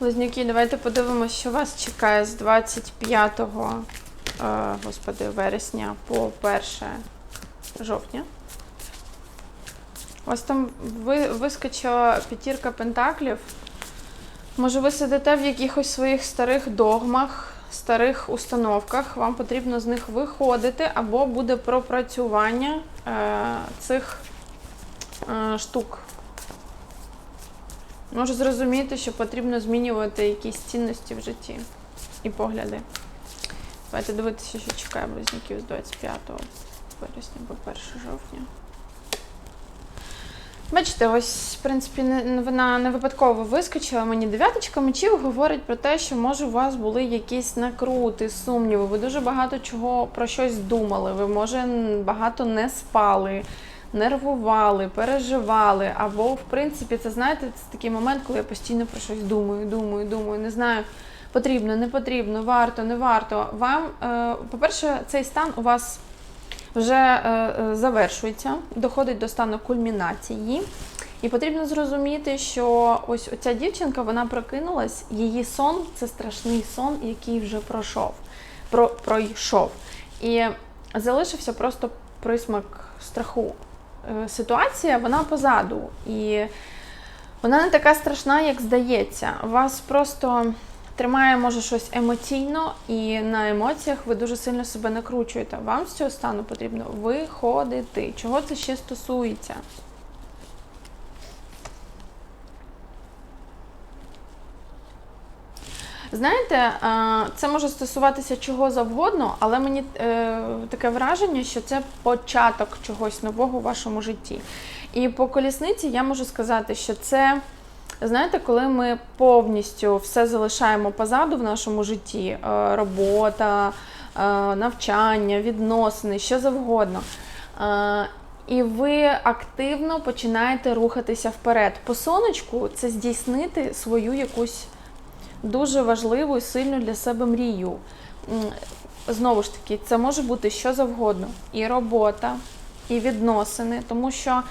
Близнюки, давайте подивимося, що вас чекає з 25 е, господи, вересня по 1 жовтня. Вас там ви, вискочила п'ятірка пентаклів. Може, ви сидите в якихось своїх старих догмах, старих установках. Вам потрібно з них виходити, або буде пропрацювання е, цих е, штук. Можу зрозуміти, що потрібно змінювати якісь цінності в житті і погляди. Давайте дивитися, що чекає близнюків з 25 вересня по 1 жовтня. Бачите, ось, в принципі, вона не випадково вискочила. Мені дев'яточка мечів говорить про те, що може у вас були якісь накрути, сумніви. Ви дуже багато чого про щось думали. Ви, може, багато не спали, нервували, переживали. Або, в принципі, це знаєте, це такий момент, коли я постійно про щось думаю, думаю, думаю, не знаю. Потрібно, не потрібно, варто, не варто. Вам, е, по-перше, цей стан у вас вже е, е, завершується, доходить до стану кульмінації. І потрібно зрозуміти, що ось оця дівчинка вона прокинулась, її сон це страшний сон, який вже пройшов. Про, пройшов. І залишився просто присмак страху. Е, Ситуація вона позаду. І вона не така страшна, як здається. Вас просто тримає, може, щось емоційно, і на емоціях ви дуже сильно себе накручуєте. Вам з цього стану потрібно виходити. Чого це ще стосується? Знаєте, е, це може стосуватися чого завгодно, але мені е, таке враження, що це початок чогось нового у вашому житті. І по колісниці я можу сказати, що це, знаєте, коли ми повністю все залишаємо позаду в нашому житті: е, робота, навчання, відносини, що завгодно. І ви активно починаєте рухатися вперед. По сонечку це здійснити свою якусь дуже важливу і сильну для себе мрію. Знову ж таки, це може бути що завгодно: і робота, і відносини, тому що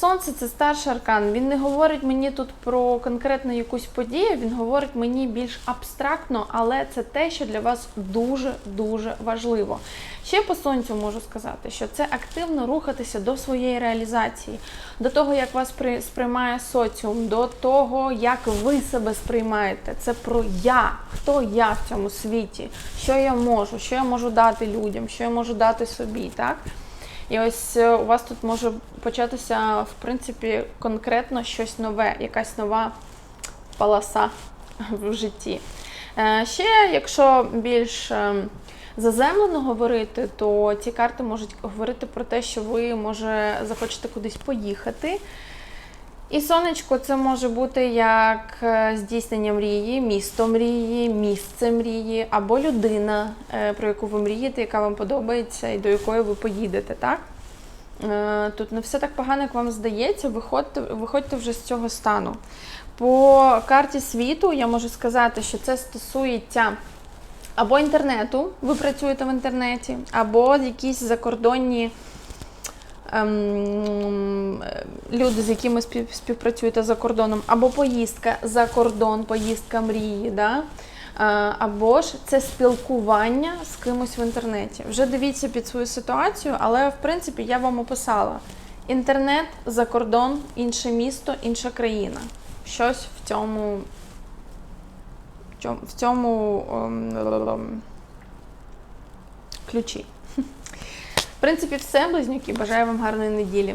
сонце це старший аркан. Він не говорить мені тут про конкретну якусь подію, він говорить мені більш абстрактно, але це те, що для вас дуже-дуже важливо. Ще по сонцю можу сказати, що це активно рухатися до своєї реалізації, до того, як вас при- сприймає соціум, до того, як ви себе сприймаєте. Це про я, хто я в цьому світі, що я можу, що я можу дати людям, що я можу дати собі, так? І ось е, у вас тут може початися, в принципі, конкретно щось нове, якась нова полоса в житті. Е, Ще, якщо більш ем, заземлено говорити, то ці карти можуть говорити про те, що ви може захочете кудись поїхати. І сонечко це може бути як е, здійснення мрії, місто мрії, місце мрії, або людина, е, про яку ви мрієте, яка вам подобається і до якої ви поїдете, так? Е, Тут не все так погано, як вам здається, виходьте, виходьте вже з цього стану. По карті світу я можу сказати, що це стосується або інтернету, ви працюєте в інтернеті, або якісь закордонні ем, люди, з якими співпрацюєте за кордоном, або поїздка за кордон, поїздка мрії, да? Е, або ж це спілкування з кимось в інтернеті. Вже дивіться під свою ситуацію, але в принципі я вам описала: інтернет, за кордон, інше місто, інша країна. Щось в цьому- В цьому ем, ключі. Принципі, все, близнюки. Бажаю вам гарної неділі.